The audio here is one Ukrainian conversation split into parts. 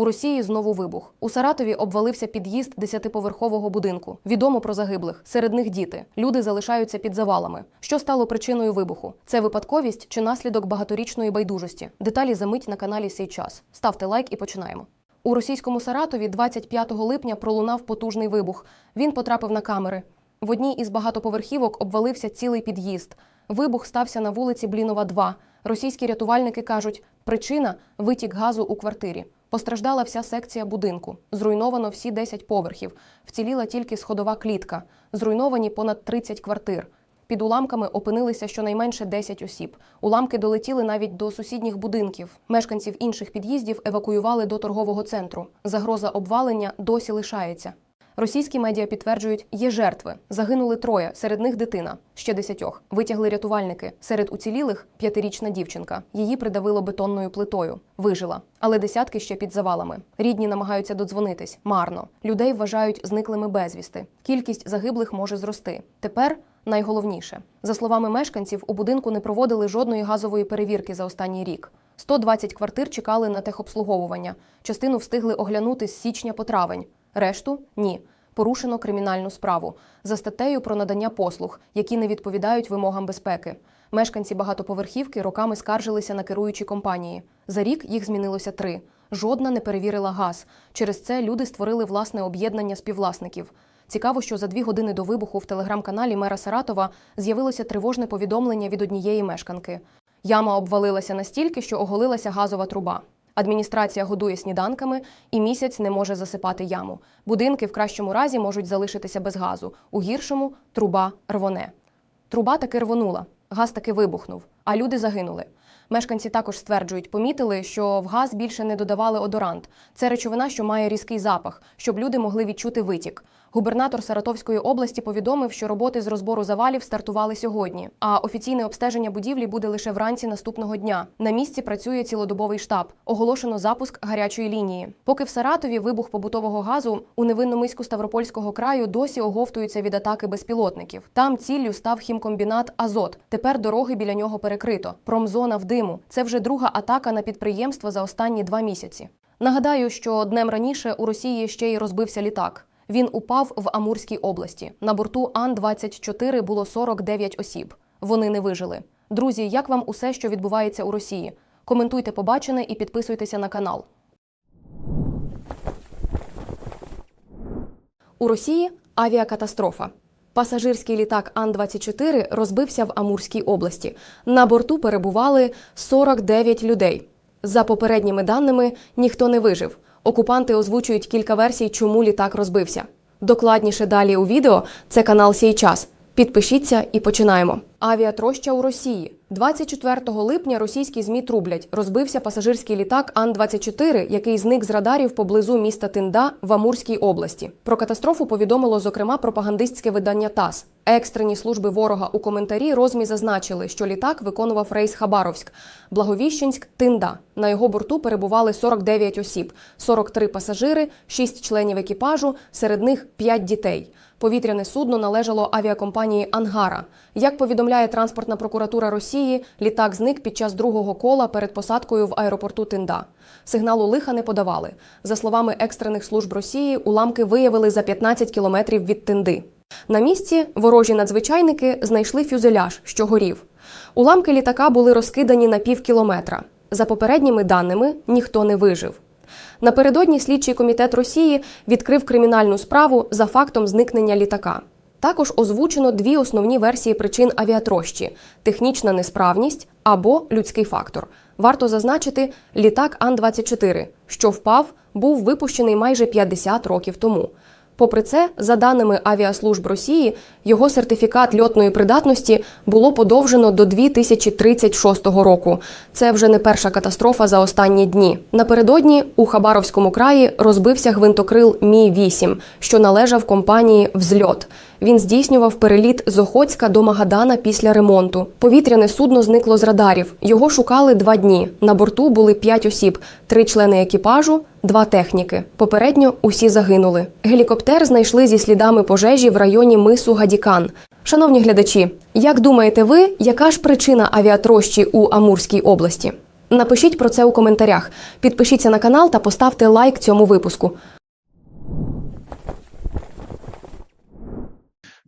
У Росії знову вибух. У Саратові обвалився під'їзд десятиповерхового будинку. Відомо про загиблих. Серед них діти. Люди залишаються під завалами. Що стало причиною вибуху? Це випадковість чи наслідок багаторічної байдужості? Деталі за мить на каналі Сей час. Ставте лайк і починаємо. У російському Саратові 25 липня пролунав потужний вибух. Він потрапив на камери. В одній із багатоповерхівок обвалився цілий під'їзд. Вибух стався на вулиці Блінова, 2. Російські рятувальники кажуть, причина витік газу у квартирі. Постраждала вся секція будинку. Зруйновано всі 10 поверхів. Вціліла тільки сходова клітка. Зруйновані понад 30 квартир. Під уламками опинилися щонайменше 10 осіб. Уламки долетіли навіть до сусідніх будинків. Мешканців інших під'їздів евакуювали до торгового центру. Загроза обвалення досі лишається. Російські медіа підтверджують, є жертви. Загинули троє, серед них дитина, ще десятьох. Витягли рятувальники. Серед уцілілих п'ятирічна дівчинка. Її придавило бетонною плитою. Вижила. Але десятки ще під завалами. Рідні намагаються додзвонитись. Марно. Людей вважають зниклими безвісти. Кількість загиблих може зрости. Тепер найголовніше. За словами мешканців, у будинку не проводили жодної газової перевірки за останній рік. 120 квартир чекали на техобслуговування. Частину встигли оглянути з січня по травень. Решту ні. Порушено кримінальну справу за статтею про надання послуг, які не відповідають вимогам безпеки. Мешканці багатоповерхівки роками скаржилися на керуючі компанії. За рік їх змінилося три. Жодна не перевірила газ. Через це люди створили власне об'єднання співвласників. Цікаво, що за дві години до вибуху в телеграм-каналі мера Саратова з'явилося тривожне повідомлення від однієї мешканки. Яма обвалилася настільки, що оголилася газова труба. Адміністрація годує сніданками і місяць не може засипати яму. Будинки в кращому разі можуть залишитися без газу, у гіршому труба рвоне. Труба таки рвонула, газ таки вибухнув, а люди загинули. Мешканці також стверджують, помітили, що в газ більше не додавали одорант. Це речовина, що має різкий запах, щоб люди могли відчути витік. Губернатор Саратовської області повідомив, що роботи з розбору завалів стартували сьогодні, а офіційне обстеження будівлі буде лише вранці наступного дня. На місці працює цілодобовий штаб. Оголошено запуск гарячої лінії. Поки в Саратові вибух побутового газу у невинномиську Ставропольського краю досі оговтуються від атаки безпілотників. Там ціллю став хімкомбінат Азот. Тепер дороги біля нього перекрито. Промзона в диму. Це вже друга атака на підприємство за останні два місяці. Нагадаю, що днем раніше у Росії ще й розбився літак. Він упав в Амурській області. На борту Ан-24 було 49 осіб. Вони не вижили. Друзі, як вам усе, що відбувається у Росії? Коментуйте побачене і підписуйтеся на канал. У Росії авіакатастрофа. Пасажирський літак Ан-24 розбився в Амурській області. На борту перебували 49 людей. За попередніми даними, ніхто не вижив. Окупанти озвучують кілька версій, чому літак розбився. Докладніше далі у відео це канал Сій час. Підпишіться і починаємо. Авіатроща у Росії. 24 липня російські змі трублять. Розбився пасажирський літак Ан-24, який зник з радарів поблизу міста Тинда в Амурській області. Про катастрофу повідомило зокрема пропагандистське видання ТАСС. Екстрені служби ворога у коментарі розмі зазначили, що літак виконував рейс Хабаровськ, Благовіщенськ, Тинда. На його борту перебували 49 осіб, 43 пасажири, 6 членів екіпажу, серед них 5 дітей. Повітряне судно належало авіакомпанії Ангара. Як повідомляє транспортна прокуратура Росії, літак зник під час другого кола перед посадкою в аеропорту Тинда. Сигналу лиха не подавали. За словами екстрених служб Росії, уламки виявили за 15 кілометрів від Тинди. На місці ворожі надзвичайники знайшли фюзеляж, що горів. Уламки літака були розкидані на пів кілометра. За попередніми даними, ніхто не вижив. Напередодні слідчий комітет Росії відкрив кримінальну справу за фактом зникнення літака. Також озвучено дві основні версії причин авіатрощі: технічна несправність або людський фактор. Варто зазначити, літак Ан-24, що впав, був випущений майже 50 років тому. Попри це, за даними авіаслужб Росії, його сертифікат льотної придатності було подовжено до 2036 року. Це вже не перша катастрофа за останні дні. Напередодні у Хабаровському краї розбився гвинтокрил Мі 8 що належав компанії Взльот. Він здійснював переліт з Охотська до Магадана після ремонту. Повітряне судно зникло з радарів. Його шукали два дні. На борту були п'ять осіб: три члени екіпажу, два техніки. Попередньо усі загинули. Гелікоптер знайшли зі слідами пожежі в районі мису Гадікан. Шановні глядачі, як думаєте ви, яка ж причина авіатрощі у Амурській області? Напишіть про це у коментарях. Підпишіться на канал та поставте лайк цьому випуску.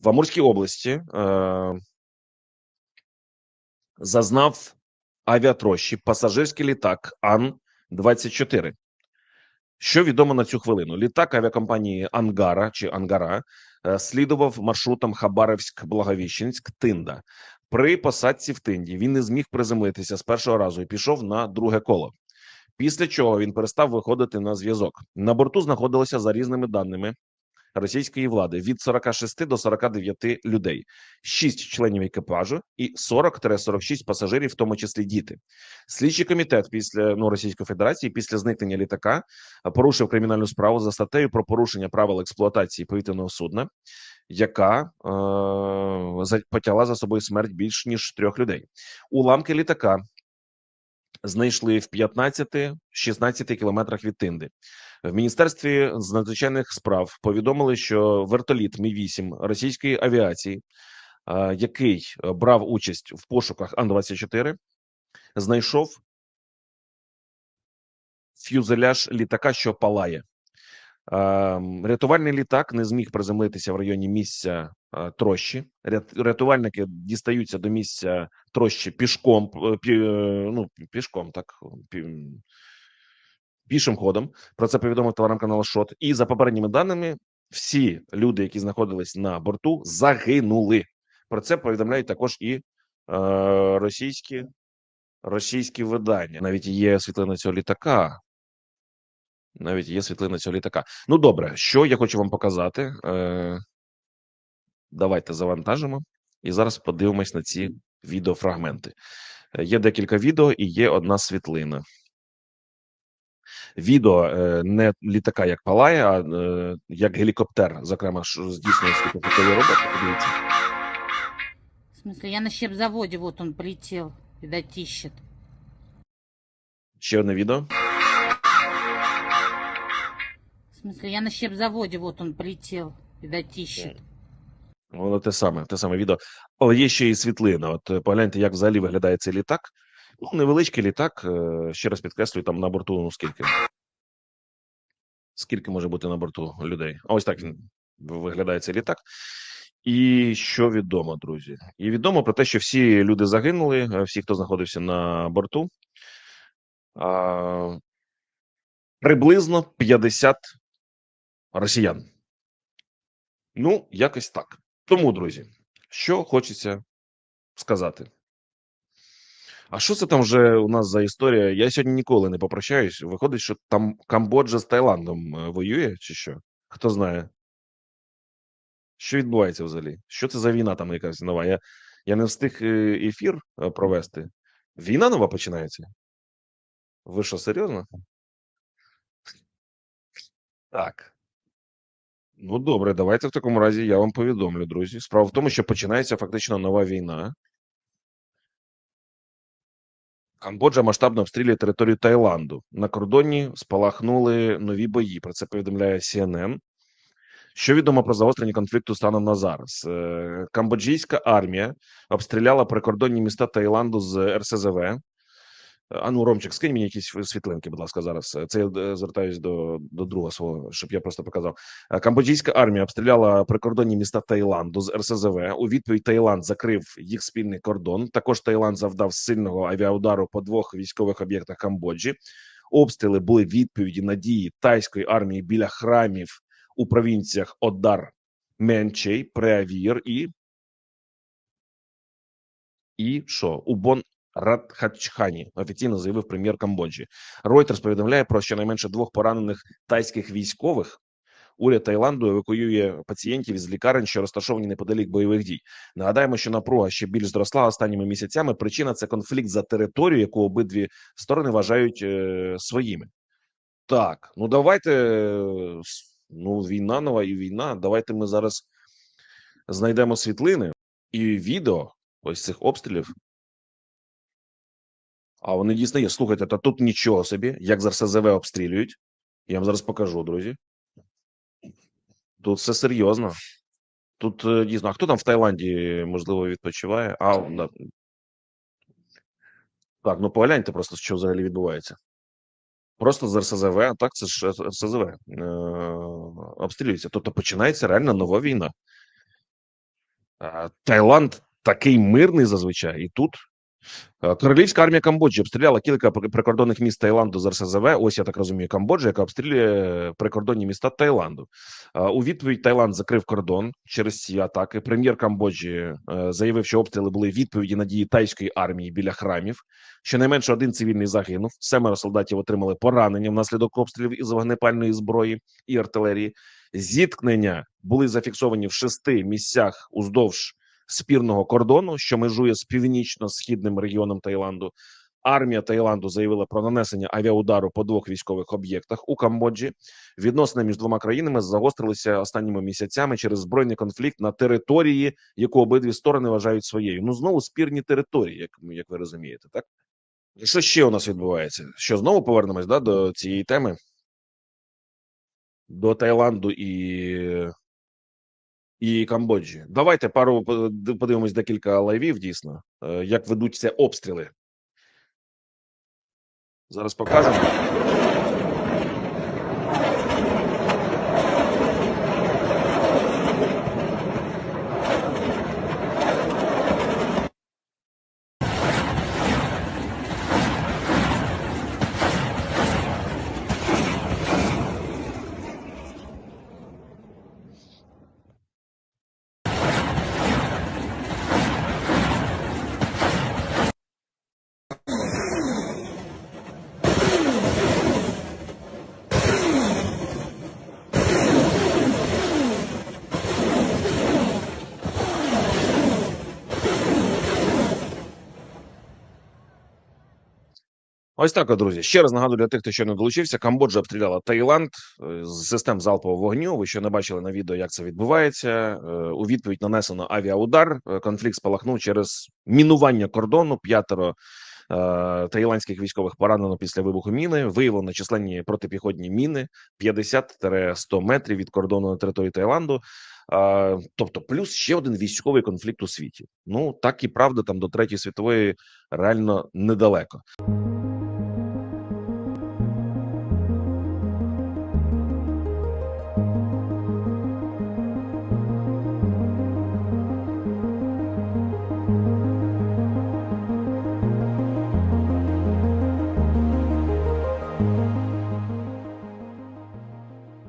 В Амурській області е, зазнав авіатрощі пасажирський літак Ан-24. Що відомо на цю хвилину? Літак авіакомпанії Ангара чи Ангара е, слідував маршрутом Хабаровськ-Благовіщенськ Тинда. При посадці в Тинді він не зміг приземлитися з першого разу і пішов на друге коло. Після чого він перестав виходити на зв'язок. На борту знаходилося за різними даними російської влади від 46 до 49 людей, 6 членів екіпажу і 40-46 пасажирів, в тому числі діти. Слідчий комітет після ну Російської Федерації після зникнення літака порушив кримінальну справу за статтею про порушення правил експлуатації повітряного судна, яка е- потягла за собою смерть більш ніж трьох людей. Уламки літака знайшли в 15-16 кілометрах від Тинди. В міністерстві з надзвичайних справ повідомили, що вертоліт Мі 8 російської авіації, який е, брав участь в пошуках Ан-24, знайшов фюзеляж літака, що палає. А, м, Рятувальний літак не зміг приземлитися в районі місця трощі. Рятувальники дістаються до місця трощі пішком, е, е, ну пішком, так пі- пішим ходом. Про це повідомив телеграм-канал Шот. І за попередніми даними, всі люди, які знаходились на борту, загинули. Про це повідомляють також і е, російські, російські видання. Навіть є світлина цього літака. Навіть є світлина цього літака. Ну добре, що я хочу вам показати. Е, давайте завантажимо і зараз подивимось на ці відеофрагменти. Е, Є декілька відео і є одна світлина. Відео е, не літака як палає, а е, як гелікоптер, зокрема, що здійснює світлофотові роботи. Подивіться. В смысле, я на щепзаводе, вот он полетел, видать, ищет. Ще одне відео. Смысле, я на щепзаводе, вот он полетел, видать, ищет. Воно те саме, те саме відео. Але є ще і світлина. От е, погляньте, як взагалі виглядає цей літак. Ну, невеличкий літак. е, Ще раз підкреслюю, там на борту ну скільки. Скільки може бути на борту людей? А ось так він виглядає цей літак. І що відомо, друзі? І відомо про те, що всі люди загинули, е, всі, хто знаходився на борту. А, приблизно 50 росіян. Ну, якось так. Тому, друзі, що хочеться сказати. А що це там вже у нас за історія? Я сьогодні ніколи не попрощаюсь. Виходить, що там Камбоджа з Таїландом е, воює, чи що? Хто знає? Що відбувається взагалі? Що це за війна там якась нова? Я, я не встиг е, ефір е, провести. Війна нова починається? Ви що, серйозно? Так. Ну, добре, давайте в такому разі я вам повідомлю, друзі. Справа в тому, що починається фактично нова війна. Камбоджа масштабно обстрілює територію Таїланду. На кордоні спалахнули нові бої. Про це повідомляє CNN. Що відомо про загострення конфлікту станом на зараз? Е, Камбоджійська армія обстріляла прикордонні міста Таїланду з РСЗВ. А ну, Ромчик, скинь мені якісь світлинки, будь ласка, зараз. Це я е, звертаюсь до, до друга свого, щоб я просто показав. Е, Камбоджійська армія обстріляла прикордонні міста Таїланду з РСЗВ. У відповідь Таїланд закрив їх спільний кордон. Також Таїланд завдав сильного авіаудару по двох військових об'єктах Камбоджі. Обстріли були відповіді на дії тайської армії біля храмів у провінціях Одар, Менчей, Преавір і. І що? Убон Радхачхані офіційно заявив прем'єр Камбоджі. Reuters повідомляє про щонайменше двох поранених тайських військових. Уряд Таїланду евакуює пацієнтів із лікарень, що розташовані неподалік бойових дій. Нагадаємо, що напруга ще більш зросла останніми місяцями. Причина це конфлікт за територію, яку обидві сторони вважають е, своїми. Так, ну давайте е, ну війна нова і війна. Давайте ми зараз знайдемо світлини і відео ось цих обстрілів. А вони дійсно є. Слухайте, та тут нічого собі, як з РСЗВ обстрілюють. Я вам зараз покажу, друзі. Тут все серйозно. Тут е, дійсно, а хто там в Таїланді, можливо, відпочиває? А, да. Так, ну погляньте просто, що взагалі відбувається. Просто з РСЗВ, а так це ж РСЗВ е, обстрілюється. Тобто починається реально нова війна. А Таїланд такий мирний зазвичай, і тут Е, Королівська армія Камбоджі обстріляла кілька прикордонних міст Таїланду з РСЗВ. Ось я так розумію, Камбоджа, яка обстрілює прикордонні міста Таїланду. Е, У відповідь Таїланд закрив кордон через ці атаки. Прем'єр Камбоджі е, заявив, що обстріли були відповіді на дії тайської армії біля храмів. Щонайменше один цивільний загинув. Семеро солдатів отримали поранення внаслідок обстрілів із вогнепальної зброї і артилерії. Зіткнення були зафіксовані в шести місцях уздовж спірного кордону, що межує з північно-східним регіоном Таїланду. Армія Таїланду заявила про нанесення авіаудару по двох військових об'єктах у Камбоджі. Відносини між двома країнами загострилися останніми місяцями через збройний конфлікт на території, яку обидві сторони вважають своєю. Ну знову спірні території, як, як ви розумієте, так? Що ще у нас відбувається? Що знову повернемось да, до цієї теми? До Таїланду і, і Камбоджі. Давайте пару по- подивимось декілька лайвів, дійсно, е, як ведуться обстріли. Зараз покажемо. Ось так, друзі. Ще раз нагадую для тих, хто ще не долучився. Камбоджа обстріляла Таїланд е, з систем залпового вогню. Ви ще не бачили на відео, як це відбувається. Е, У відповідь нанесено авіаудар. Е, Конфлікт спалахнув через мінування кордону. П'ятеро таїландських військових поранено після вибуху міни. Виявлено численні протипіхотні міни 50-100 метрів від кордону на території Таїланду. Тобто, плюс ще один військовий конфлікт у світі. Ну так і правда, там до третьої світової реально недалеко.